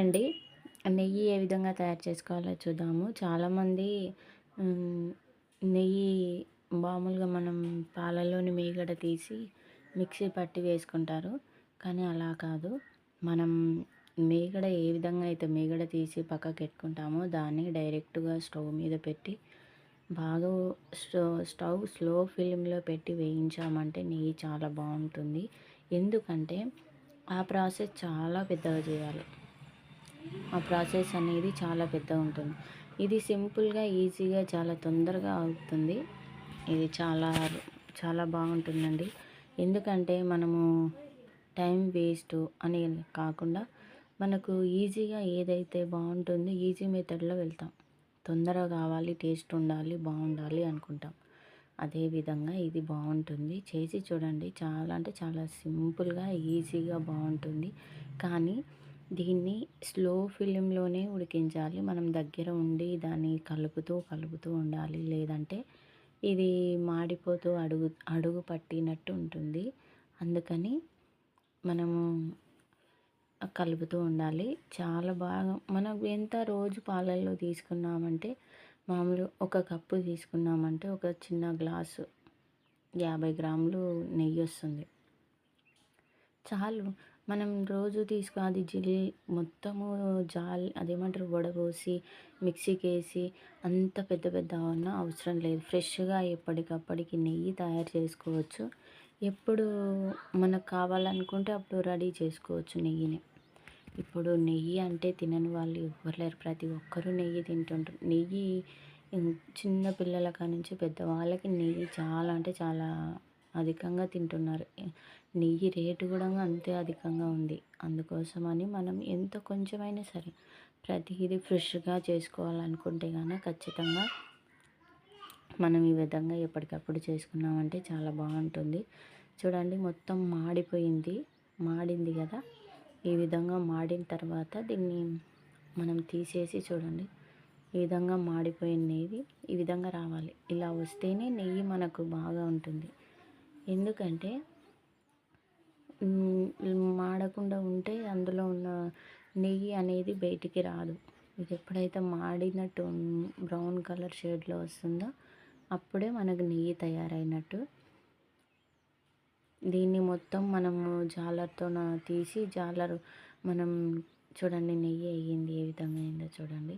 అండి. నెయ్యి ఏ విధంగా తయారు చేసుకోవాలో చూద్దాము. చాలామంది నెయ్యి మామూలుగా మనం పాలలోని మీగడ తీసి మిక్సీ పట్టి వేసుకుంటారు. కానీ అలా కాదు. మనం మీగడ ఏ విధంగా అయితే మీగడ తీసి పక్కకు పెట్టుకుంటామో దాన్ని డైరెక్ట్గా స్టవ్ మీద పెట్టి బాగా స్టవ్ స్లో ఫ్లేమ్లో పెట్టి వేయించామంటే నెయ్యి చాలా బాగుంటుంది. ఎందుకంటే ఆ ప్రాసెస్ చాలా పెద్దగా చేయాలి. ఆ ప్రాసెస్ అనేది చాలా పెద్దగా ఉంటుంది. ఇది సింపుల్గా ఈజీగా చాలా తొందరగా అవుతుంది. ఇది చాలా చాలా బాగుంటుందండి. ఎందుకంటే మనము టైం వేస్ట్ అని కాకుండా మనకు ఈజీగా ఏదైతే బాగుంటుందో ఈజీ మెథడ్లో వెళ్తాం. తొందరగా కావాలి టేస్ట్ ఉండాలి బాగుండాలి అనుకుంటాం. అదేవిధంగా ఇది బాగుంటుంది. చేసి చూడండి. చాలా అంటే చాలా సింపుల్గా ఈజీగా బాగుంటుంది. కానీ దీన్ని స్లో ఫ్లేమ్లోనే ఉడికించాలి. మనం దగ్గర ఉండి దాన్ని కలుపుతూ కలుపుతూ ఉండాలి. లేదంటే ఇది మాడిపోతూ అడుగు అడుగు పట్టినట్టు ఉంటుంది. అందుకని మనము కలుపుతూ ఉండాలి. చాలా బాగా మనం ఎంత రోజు పాలల్లో తీసుకున్నామంటే మామూలు ఒక కప్పు తీసుకున్నామంటే ఒక చిన్న గ్లాసు యాభై గ్రాములు నెయ్యి వస్తుంది. చాలు. మనం రోజు తీసుకు అది జిలి మొత్తము జాల్ అదేమంటారు వడబోసి మిక్సీకి వేసి అంత పెద్ద పెద్ద ఉన్న అవసరం లేదు. ఫ్రెష్గా ఎప్పటికప్పటికి నెయ్యి తయారు చేసుకోవచ్చు. ఎప్పుడు మనకు కావాలనుకుంటే అప్పుడు రెడీ చేసుకోవచ్చు నెయ్యిని. ఇప్పుడు నెయ్యి అంటే తినని వాళ్ళు ఎవ్వరు లేరు. ప్రతి ఒక్కరూ నెయ్యి తింటుంటారు. నెయ్యి చిన్న పిల్లల కానుంచి పెద్దవాళ్ళకి నెయ్యి చాలా అంటే చాలా అధికంగా తింటున్నారు. నెయ్యి రేటు కూడా అంతే అధికంగా ఉంది. అందుకోసమని మనం ఎంత కొంచెమైనా సరే ప్రతిదీ ఫ్రెష్గా చేసుకోవాలనుకుంటే కానీ ఖచ్చితంగా మనం ఈ విధంగా ఎప్పటికప్పుడు చేసుకున్నామంటే చాలా బాగుంటుంది. చూడండి మొత్తం మాడిపోయింది. మాడింది కదా? ఈ విధంగా మాడిన తర్వాత దీన్ని మనం తీసేసి చూడండి. ఈ విధంగా మాడిపోయిన నెయ్యి ఈ విధంగా రావాలి. ఇలా వస్తేనే నెయ్యి మనకు బాగా ఉంటుంది. ఎందుకంటే మాడకుండా ఉంటే అందులో ఉన్న నెయ్యి అనేది బయటికి రాదు. ఇది ఎప్పుడైతే మాడినట్టు బ్రౌన్ కలర్ షేడ్లో వస్తుందో అప్పుడే మనకు నెయ్యి తయారైనట్టు. దీన్ని మొత్తం మనము జాలర్తో తీసి జాలర్ మనం చూడండి నెయ్యి అయ్యింది ఏ విధంగా అయిందో చూడండి.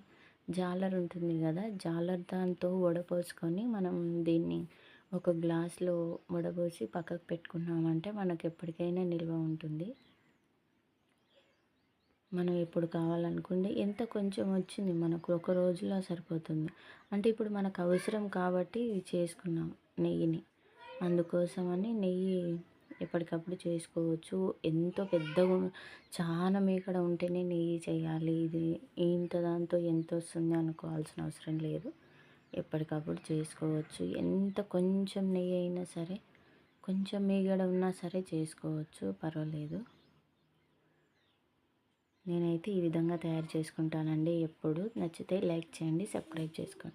జాలర్ ఉంటుంది కదా జాలర్ దాంతో వడపోసుకొని మనం దీన్ని ఒక గ్లాస్లో వడబోసి పక్కకు పెట్టుకున్నామంటే మనకు ఎప్పటికైనా నిల్వ ఉంటుంది. మనం ఎప్పుడు కావాలనుకుంటే ఎంత కొంచెం వచ్చింది మనకు ఒక రోజులో సరిపోతుంది. అంటే ఇప్పుడు మనకు అవసరం కాబట్టి చేసుకున్నాం నెయ్యిని. అందుకోసమని నెయ్యి ఎప్పటికప్పుడు చేసుకోవచ్చు. ఎంతో పెద్దగా చాలా మేకడ ఉంటేనే నెయ్యి చేయాలి. ఇది ఇంత దాంతో ఎంత వస్తుంది అనుకోవాల్సిన అవసరం లేదు. ఎప్పటికప్పుడు చేసుకోవచ్చు. ఎంత కొంచెం నెయ్యి అయినా సరే కొంచెం మీగడ ఉన్నా సరే చేసుకోవచ్చు. పర్వాలేదు. నేనైతే ఈ విధంగా తయారు చేసుకుంటానండి. ఎప్పుడు నచ్చితే లైక్ చేయండి సబ్స్క్రైబ్ చేసుకోండి.